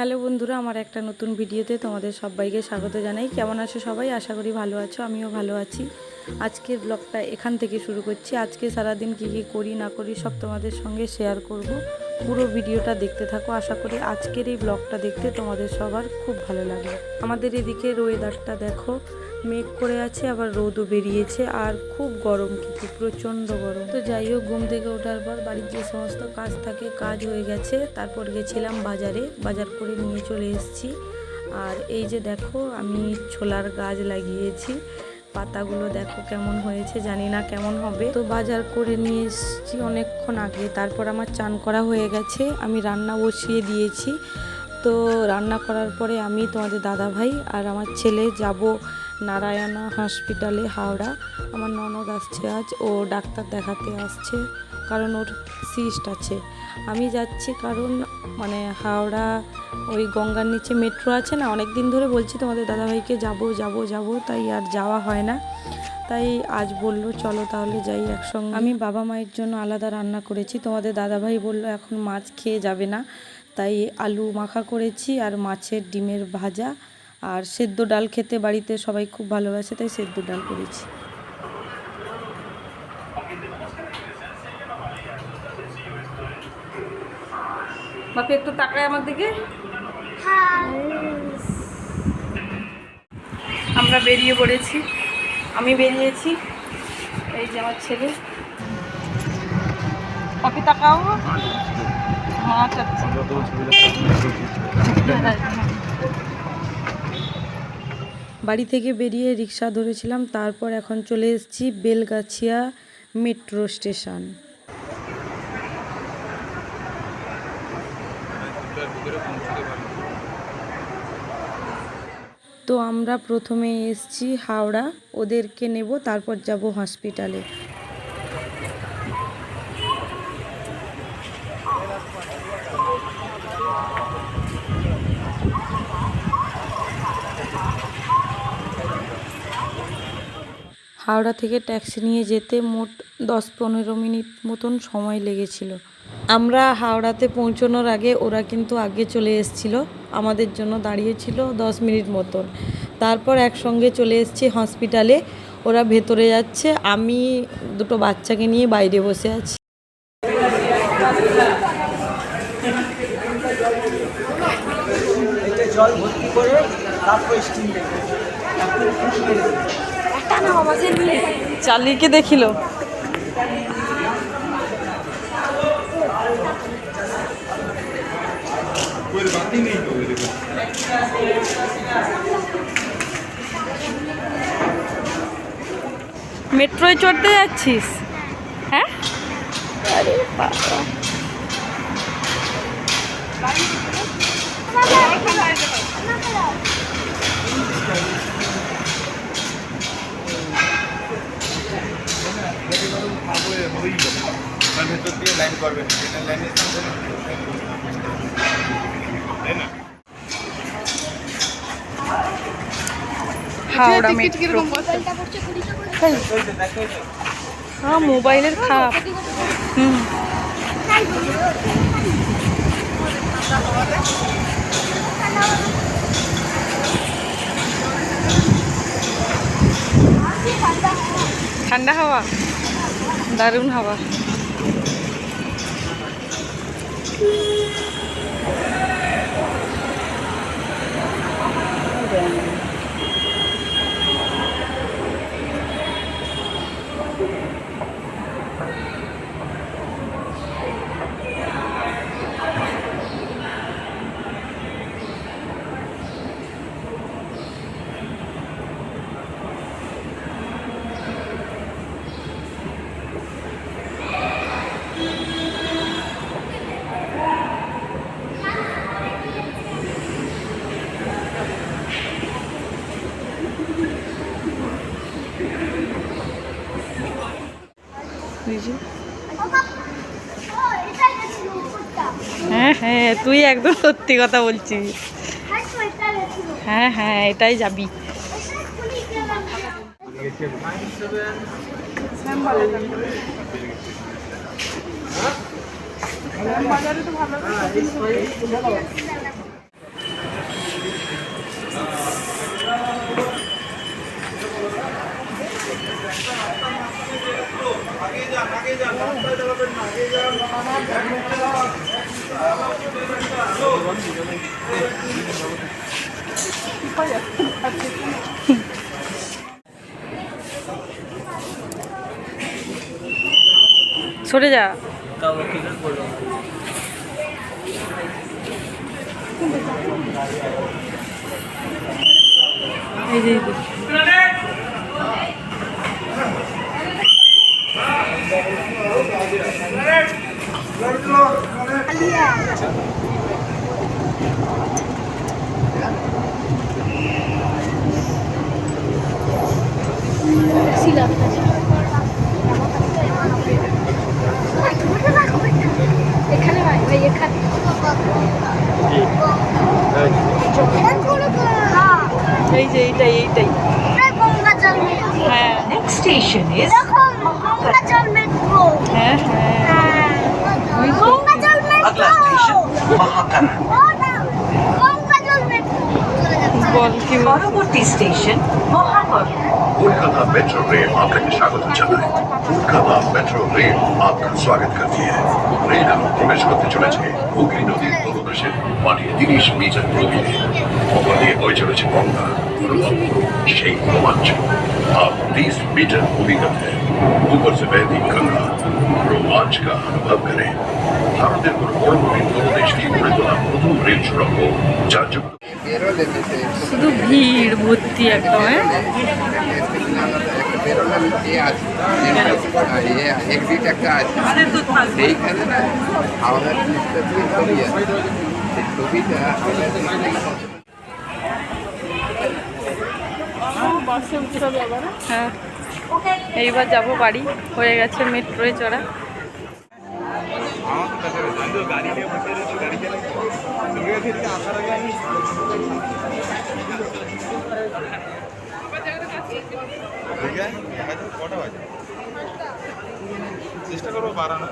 Hello বন্ধুরা, আমার একটা নতুন ভিডিওতে তোমাদের সবাইকে স্বাগত জানাই। কেমন আছো সবাই? আশা করি ভালো আছো, আমিও ভালো আছি। আজকের ব্লগটা এখান থেকে শুরু করছি। আজকে সারাদিন কী কী করি, না করি, সব তোমাদের সঙ্গে শেয়ার করব। পুরো ভিডিওটা দেখতে থাকো। আশা করি আজকের এই ব্লগটা দেখতে তোমাদের সবার খুব ভালো লাগে আমাদের এদিকে ওয়েদারটা দেখো। মেঘ করে আছে, আবার রোদও বেরিয়েছে আর খুব গরম কিন্তু, প্রচণ্ড গরম। তো যাই হোক, ঘুম থেকে ওঠার পর বাড়ির যে সমস্ত কাজ থাকে, কাজ হয়ে গেছে। তারপর গেছিলাম বাজারে, বাজার করে নিয়ে চলে এসেছি। আর এই যে দেখো, আমি ছোলার গাছ লাগিয়েছি। পাতাগুলো দেখো কেমন হয়েছে, জানি না কেমন হবে। তো বাজার করে নিয়ে এসেছি অনেকক্ষণ আগে। তারপর আমার চান করা হয়ে গেছে। আমি রান্না বসিয়ে দিয়েছি। তো রান্না করার পরে আমি তোমাদের দাদা ভাই আর আমার ছেলে যাব নারায়ণা হসপিটালে, হাওড়া। আমার ননদ আসছে আজ, ও ডাক্তার দেখাতে আসছে, কারণ ওর সিস্ট আছে। আমি যাচ্ছি কারণ মানে হাওড়া, ওই গঙ্গার নিচে মেট্রো আছে না অনেক দিন ধরে বলছি তোমাদের দাদাভাইকে যাব যাব যাব, তাই আর যাওয়া হয় না। তাই আজ বলল, চলো তাহলে যাই একসঙ্গে। আমি বাবা মায়ের জন্য আলাদা রান্না করেছি, তোমাদের দাদাভাই বলল, এখন মাছ খেয়ে যাবে না। তাই আলু মাখা করেছি আর মাছের ডিমের ভাজা আর সেদ্ধ ডাল খেতে বাড়িতে সবাই খুব ভালোবাসে, তাই সেদ্ধ ডাল করেছি। একটু তাকায় আমার দিকে। আমরা বেরিয়ে পড়েছি। আমি বেরিয়েছি। এই যে আমার ছেলে। বাপি, তাকাও। বাড়ি থেকে বেরিয়ে রিক্সা ধরেছিলাম, তারপর এখন চলে এসেছি বেলগাছিয়া মেট্রো স্টেশন। তো আমরা প্রথমে এসছি হাওড়া, ওদেরকে নেব, তারপর যাব হসপিটালে। হাওড়া থেকে ট্যাক্সি নিয়ে যেতে মোট দশ পনেরো মিনিট মতন সময় লেগেছিল। আমরা হাওড়াতে পৌঁছানোর আগে ওরা কিন্তু আগে চলে এসেছিল। আমাদের জন্য দাঁড়িয়েছিল দশ মিনিট মতন। তারপর একসঙ্গে চলে এসেছি হসপিটালে। ওরা ভেতরে যাচ্ছে। আমি দুটো বাচ্চাকে নিয়ে বাইরে বসে আছি। জল ভর্তি করে তারপর স্টিম দেবে চালিকে দেখিল। মেট্রোয় চড়তে যাচ্ছিস? হ্যাঁ? আরে বাবা। লাইন হাওড়া মেট্রো হ্যাঁ মোবাইলের খারাপ। হুম। ঠান্ডা হাওয়া? দারুণ হাওয়া। Yeah. হ্যাঁ হ্যাঁ তুই একদম সত্যি কথা বলছিস। হ্যাঁ হ্যাঁ এটাই যাবি। বাজারে তো তাও সরে যা। এই যে এই যে এইটাই এইটাই। হ্যাঁ। গঙ্গা জল মেট্রো হ্যাঁ হ্যাঁ। अगला स्टेशन महाकरण গঙ্গা জল মেট্রো চলে যাচ্ছে বল কি বল- পরবর্তী station Mahakaran Kolkata metro rail आपका स्वागत জানায় কলকাতা মেট্রো রেল আপনার স্বাগত করতে রেল এখন প্রবেশ করতে চলেছে হুগলি নদীর তলদেশের মানে তিরিশ মিটার গভীরে ওপর দিয়ে বয়ে চলেছে গঙ্গা ব্রহ্মপুত্র সেই রোমাঞ্চ आप 30 मीटर भूमिगत है ऊपर से बहती गंगा रोमांच का अनुभव करें ভারতের কোন বড় নদীর তলদেশ দিয়ে গড়ে তোলা প্রথম রেল সুড়ঙ্গ যার যুক্ত শুধু ভিড় ভর্তি একদম হ্যাঁ এক্সিট একটা আছে সেইখানে না আমাদের একটা ছবি আছে সেই ছবিটা হ্যাঁ? এইবার যাব বাড়ি। হয়ে গেছে মেট্রোয় চড়া। চেষ্টা করব বাড়ানো